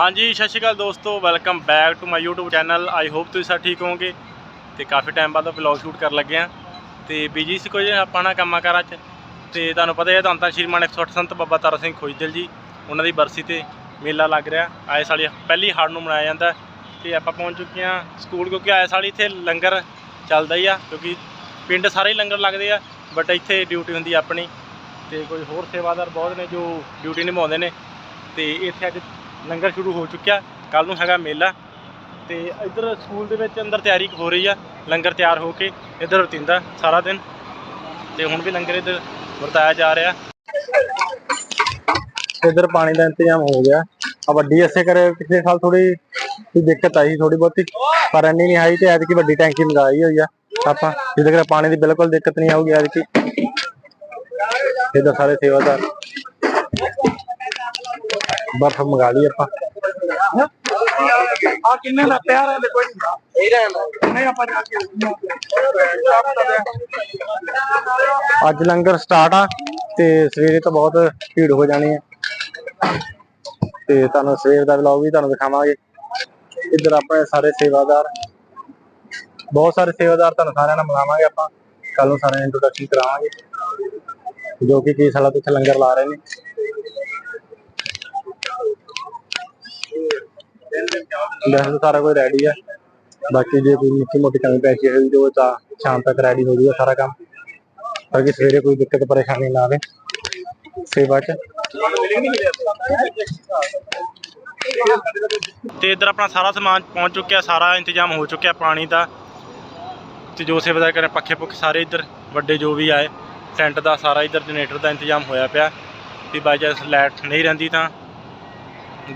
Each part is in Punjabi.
ਹਾਂਜੀ, ਸਤਿ ਸ਼੍ਰੀ ਅਕਾਲ ਦੋਸਤੋ welcome back to my YouTube channel I hope ਤੁਸੀਂ ਸਾਰੇ ਠੀਕ ਹੋਵੋਗੇ ਤੇ ਕਾਫੀ ਟਾਈਮ ਬਾਅਦ ਵਲੌਗ ਸ਼ੂਟ ਕਰਨ ਲੱਗੇ ਆ। ਤੇ ਬਿਜ਼ੀ ਸੀ ਕੁਝ ਆਪਾਂ ਨਾ ਕੰਮਾਂ ਕਾਰਾਂ 'ਚ? ਤੇ ਤੁਹਾਨੂੰ ਪਤਾ ਹੈ ਤਾਂ ਤਾਂ ਸ਼੍ਰੀ ਮਾਨ 108 ਸੰਤ ਬਾਬਾ ਤਾਰਾ ਸਿੰਘ ਖੋਜਦਿਲ ਜੀ, ਉਹਨਾਂ ਦੀ ਬਰਸੀ ਤੇ ਮੇਲਾ ਲੱਗ ਰਿਹਾ। ਆਏ ਸਾਲੀ ਪਹਿਲੀ ਹਾੜ ਨੂੰ ਮਨਾਇਆ ਜਾਂਦਾ। ਤੇ ਆਪਾਂ ਪਹੁੰਚ ਚੁੱਕੇ ਆ ਸਕੂਲ ਕਿਉਂਕਿ ਆਏ ਸਾਲੀ ਇੱਥੇ ਲੰਗਰ ਚੱਲਦਾ ਹੀ ਆ, ਕਿਉਂਕਿ ਪਿੰਡ ਸਾਰੇ ਹੀ ਲੰਗਰ ਲੱਗਦੇ ਆ ਬਟ ਇੱਥੇ ਡਿਊਟੀ ਹੁੰਦੀ ਆਪਣੀ। ਤੇ ਕੋਈ ਹੋਰ ਸੇਵਾਦਾਰ ਬਹੁਤ ਨੇ ਜੋ ਡਿਊਟੀ ਨਿਭਾਉਂਦੇ ਨੇ। ਤੇ ਇੱਥੇ ਅੱਜ ਲੰਗਰ ਸ਼ੁਰੂ ਹੋ ਚੁੱਕਿਆ। ਕੱਲ ਨੂੰ ਹੈਗਾ ਮੇਲਾ ਤੇ ਇੱਧਰ ਸਕੂਲ ਦੇ ਵਿੱਚ ਅੰਦਰ ਤਿਆਰੀ ਹੋ ਰਹੀ ਆ। ਲੰਗਰ ਤਿਆਰ ਹੋ ਕੇ ਇੱਧਰ ਰਤਿੰਦਾ ਸਾਰਾ ਦਿਨ ਤੇ ਹੁਣ ਵੀ ਲੰਗਰ ਇੱਧਰ ਵਰਤਾਇਆ ਜਾ ਰਿਹਾ। ਇੱਧਰ ਪਾਣੀ ਦਾ ਇੰਤਜ਼ਾਮ ਹੋ ਗਿਆ। ਆ ਵੱਡੀ ਐਸੇ ਕਰੇ ਪਿਛਲੇ ਸਾਲ ਥੋੜੀ ਦਿੱਕਤ ਆਈ ਥੋੜੀ ਬਹੁਤੀ, ਪਰ ਇੰਨੀ ਨਹੀਂ ਆਈ ਤੇ ਐਤਕੀ ਵੱਡੀ ਟੈਂਕੀ ਲਗਾਈ ਹੋਈ ਆ ਆਪਾਂ। ਜਿਹਦੇ ਕਰਕੇ ਪਾਣੀ ਦੀ ਬਿਲਕੁਲ ਦਿੱਕਤ ਨਹੀਂ ਆਊਗੀ ਐਤਕੀ। ਇਹਦਾ ਸਾਰੇ ਸੇਵਾਦਾਰ। ਬਰਫ ਮੰਗਾ ਲਈ ਆਪਾਂ। ਆ ਕਿੰਨੇ ਦਾ ਪਿਆਰ ਹੈ ਦੇਖੋ ਇਹ ਰਹਿਣਾ ਨਹੀਂ ਆਪਾਂ ਜਾ ਕੇ ਅੱਜ ਲੰਗਰ ਸਟਾਰਟ ਆ ਤੇ ਸਵੇਰੇ ਤਾਂ ਬਹੁਤ ਭੀੜ ਹੋ ਜਾਣੀ ਹੈ ਤੇ ਤੁਹਾਨੂੰ ਸਵੇਰ ਦਾ ਵਲੌਗ ਵੀ ਤੁਹਾਨੂੰ ਦਿਖਾਵਾਂਗੇ। ਇੱਧਰ ਆਪਣੇ ਸਾਰੇ ਸੇਵਾਦਾਰ ਬਹੁਤ ਸਾਰੇ ਸੇਵਾਦਾਰ ਤੁਹਾਨੂੰ ਸਾਰਿਆਂ ਨਾਲ ਮਿਲਾਵਾਂਗੇ ਆਪਾਂ। ਕੱਲ ਨੂੰ ਸਾਰਿਆਂ ਨੂੰ ਇੰਟਰੋਡਕਸ਼ਨ ਕਰਾਵਾਂਗੇ। ਜੋ ਕਿ ਕੀ ਸਾਲਾ ਇੱਥੇ ਲੰਗਰ ਲਾ ਰਹੇ ਨੇ। ਵੈਸੇ ਤਾਂ ਸਾਰਾ ਕੁਝ ਰੈਡੀ ਆ। ਬਾਕੀ ਜੇ ਕੋਈ ਨਿੱਕੀ ਮੋਟੀ ਕਮੀ ਪੈਸੀ ਹੋਈ ਤੇ ਤਾਂ ਸ਼ਾਮ ਤੱਕ ਰੈਡੀ ਹੋ ਜਾਊਗਾ ਸਾਰਾ ਕੰਮ। ਤਾਂ ਸਵੇਰੇ ਕੋਈ ਦਿੱਕਤ, ਪਰੇਸ਼ਾਨੀ ਨਾ ਆਵੇ। ਸੇਵਾ 'ਚ। ਤੇ ਇੱਧਰ ਆਪਣਾ ਸਾਰਾ ਸਮਾਨ ਪਹੁੰਚ ਚੁੱਕਿਆ, ਸਾਰਾ ਇੰਤਜ਼ਾਮ ਹੋ ਚੁੱਕਿਆ ਪਾਣੀ ਦਾ। ਤੇ ਜੋ ਸੇਵਾਦਾਰ ਕਰੇ ਪੱਖੇ ਪੁੱਖ ਸਾਰੇ ਇੱਧਰ, ਵੱਡੇ ਜੋ ਵੀ ਆਏ ਸੈਂਟ ਦਾ ਸਾਰਾ ਇੱਧਰ ਜਨਰੇਟਰ ਦਾ ਇੰਤਜ਼ਾਮ ਹੋਇਆ ਪਿਆ। ਵੀ ਬਾਈ ਚਾਂਸ ਲਾਈਟ ਨਹੀਂ ਰਹਿੰਦੀ ਤਾਂ,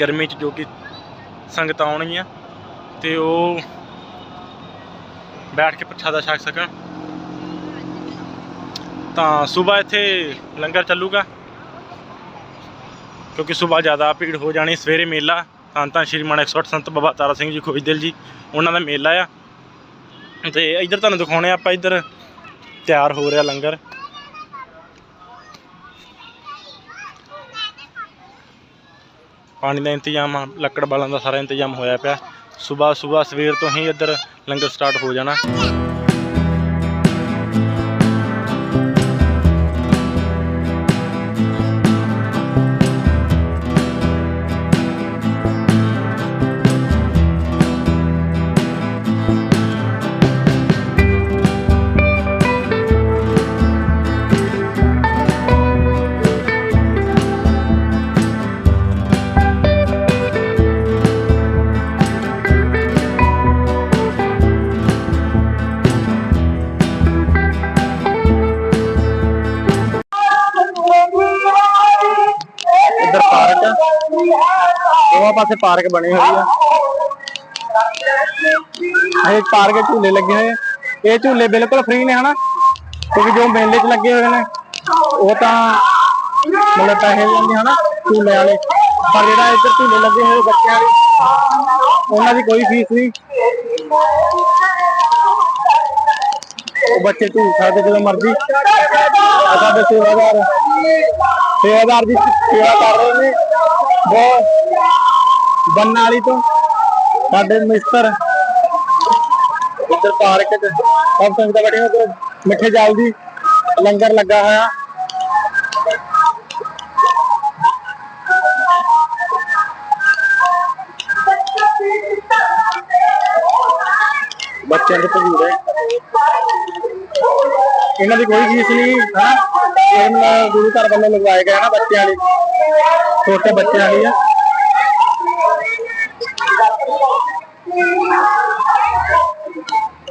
ਗਰਮੀ 'ਚ ਜੋ ਕਿ ਸੰਗਤਾਂ ਆਉਣਗੀਆਂ ਤੇ ਉਹ ਬੈਠ ਕੇ ਪ੍ਰਸ਼ਾਦਾ ਛਕ ਸਕਣ। ਤਾਂ ਸਵੇਰ ਇੱਥੇ ਲੰਗਰ ਚੱਲੂਗਾ। ਕਿਉਂਕਿ ਸਵੇਰ ਜ਼ਿਆਦਾ ਭੀੜ ਹੋ ਜਾਣੀ, ਸਵੇਰੇ ਮੇਲਾ, ਤਾਂ ਤਾਂ ਸ਼੍ਰੀ ਮਾਨ 108 ਸੰਤ ਬਾਬਾ ਤਾਰਾ ਸਿੰਘ ਜੀ ਖੋਜਦਿਲ ਜੀ, ਉਹਨਾਂ ਦਾ ਮੇਲਾ ਆ। ਤੇ ਇੱਧਰ ਤੁਹਾਨੂੰ ਦਿਖਾਉਣੇ ਆ, ਆਪਾਂ ਇੱਧਰ ਤਿਆਰ ਹੋ ਰਿਹਾ ਲੰਗਰ। ਪਾਣੀ ਦਾ ਇੰਤਜ਼ਾਮ ਲੱਕੜ ਬਾਲਾਂ ਦਾ ਸਾਰਾ ਇੰਤਜ਼ਾਮ ਹੋਇਆ ਪਿਆ। ਸਵੇਰ ਸਵੇਰ ਸਵੇਰ ਤੋਂ ਹੀ ਇੱਧਰ ਲੰਗਰ ਸਟਾਰਟ ਹੋ ਜਾਣਾ। ਉਹ ਪਾਸੇ ਪਾਰਕ ਬਣੇ ਹੋਏ ਆ। ਇਹ ਪਾਰਕ ਝੂਲੇ ਲੱਗੇ ਹੋਏ ਇਹ ਝੂਲੇ ਬਿਲਕੁਲ ਫ੍ਰੀ ਨੇ, ਹਨਾ? ਕਿਉਂਕਿ ਜੋ ਮੇਲੇ 'ਚ ਲੱਗੇ ਹੋਏ ਨੇ, ਉਹ ਤਾਂ ਮਤਲਬ ਪੈਸੇ ਲੈਂਦੇ ਹਨਾ, ਝੂਲੇ ਵਾਲੇ। ਪਰ ਜਿਹੜਾ ਇੱਧਰ ਝੂਲੇ ਲੱਗੇ ਹੋਏ ਬੱਚਿਆਂ ਦੇ, ਉਹਨਾਂ ਦੀ ਕੋਈ ਫੀਸ ਨਹੀਂ। ਉਹ ਬੱਚੇ ਝੂਲ ਸਕਦੇ ਜਦੋਂ ਮਰਜ਼ੀ। ਸਾਡੇ ਸੇਵਾਦਾਰ ਸੇਵਾਦਾਰ ਦੀ ਸੇਵਾ ਕਰ ਰਹੇ ਨੇ। ਬਹੁਤ ਬੰਨਾਲੀ ਤੋਂ। ਸਾਡੇ ਮਿਸਟਰ ਇੱਧਰ ਪਾਰਕ ਚ ਸਭ ਸੰਗਤਾਂ ਬੈਠੀਆਂ ਉੱਧਰ ਮਿੱਠੇ ਚਾਵਲ ਦੀ ਲੰਗਰ ਲੱਗਾ ਹੋਇਆ। ਬੱਚਿਆਂ ਦੇ ਭਜੂਰੇ ਇਹਨਾਂ ਦੀ ਕੋਈ ਫੀਸ ਨਹੀਂ ਹਾਂ ਇਹਨਾਂ ਗੁਰੂ ਘਰ ਵੱਲੋਂ ਲਗਵਾਏ ਗਏ ਨਾ ਬੱਚਿਆਂ ਲਈ। ਛੋਟੇ ਬੱਚਿਆਂ ਲਈ ਆ।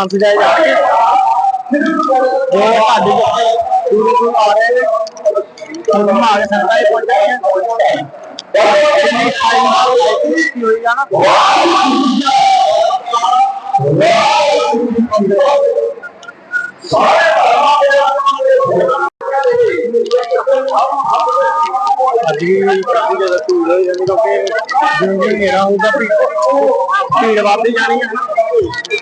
ਪਹਿਲਵਾਨ ਸਜਾਏ ਜਾਣਗੇ ਜੋ ਸਾਡੀ ਦੂਰ ਦੂਰ ਆ ਰਹੇ ਨੇ ਤੁਹਾਨੂੰ ਆ ਕੇ ਸੰਗਤਾਂ ਹੀ ਪਹੁੰਚਾਈਆਂ ਜਿੰਨੀ ਟਾਈਮ ਨਾਲ ਕੀ ਹੋਈ ਆ ਨਾ ਅੱਜ ਵੀ ਕਾਫੀ ਜ਼ਿਆਦਾ ਧੂੜ ਹੋਈ ਜਾਂਦੀ ਕਿਉਂਕਿ ਜਿਵੇਂ ਜਿਵੇਂ ਹਨੇਰਾ ਹੋਊਗਾ ਭੀੜ ਭੀੜ ਵੱਧਦੀ ਜਾਣੀ ਹੈ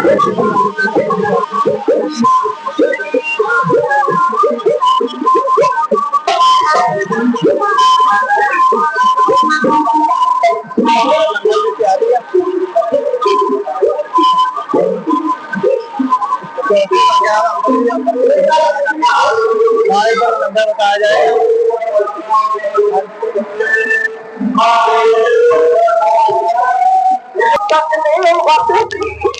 आगे पर लंबा बताया जाएगा ਇਹ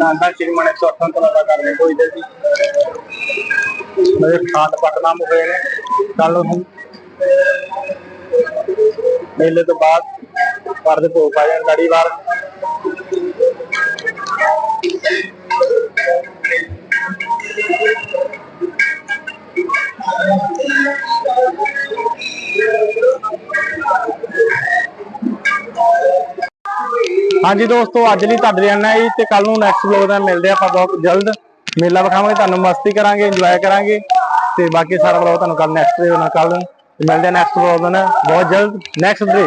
ਨਾਂਦਾ ਸ਼੍ਰੀਮਾਨ 108 ਤੋਂ ਲਗਾ ਕਰ ਰਹੇ ਕੋਈ ਮੇਰੇ ਖਾਤ ਪਟਨਾਮ ਹੋਏ ਨੇ ਕੱਲ ਨੂੰ ਮੇਲੇ ਤੋਂ ਬਾਅਦ ਪਰਦੇ ਭੋਗ ਪਾ ਜਾਣ, ਲੜੀਵਾਰ। ਹਾਂਜੀ ਦੋਸਤੋ, ਅੱਜ ਲਈ ਤੁਹਾਡੇ ਲਈ ਇੰਨਾ ਹੀ ਤੇ ਕੱਲ ਨੂੰ ਨੈਕਸਟ ਵਲੋਗ ਦਾ ਮਿਲਦੇ ਆਪਾਂ ਬਹੁਤ ਜਲਦ। ਮੇਲਾ ਵਿਖਾਵਾਂਗੇ, ਤੁਹਾਨੂੰ ਮਸਤੀ ਕਰਾਂਗੇ ਇੰਜੋਏ ਕਰਾਂਗੇ ਤੇ ਬਾਕੀ ਸਾਰਾ ਵਲੋਗ ਤੁਹਾਨੂੰ ਕੱਲ ਨੈਕਸਟ ਦੇ ਨਾਲ ਕੱਲ ਮਿਲਦੇ ਨੈਕਸਟ ਵਲੋਗ ਨਾਲ। ਬਹੁਤ ਜਲਦ ਨੈਕਸਟ ਡੇ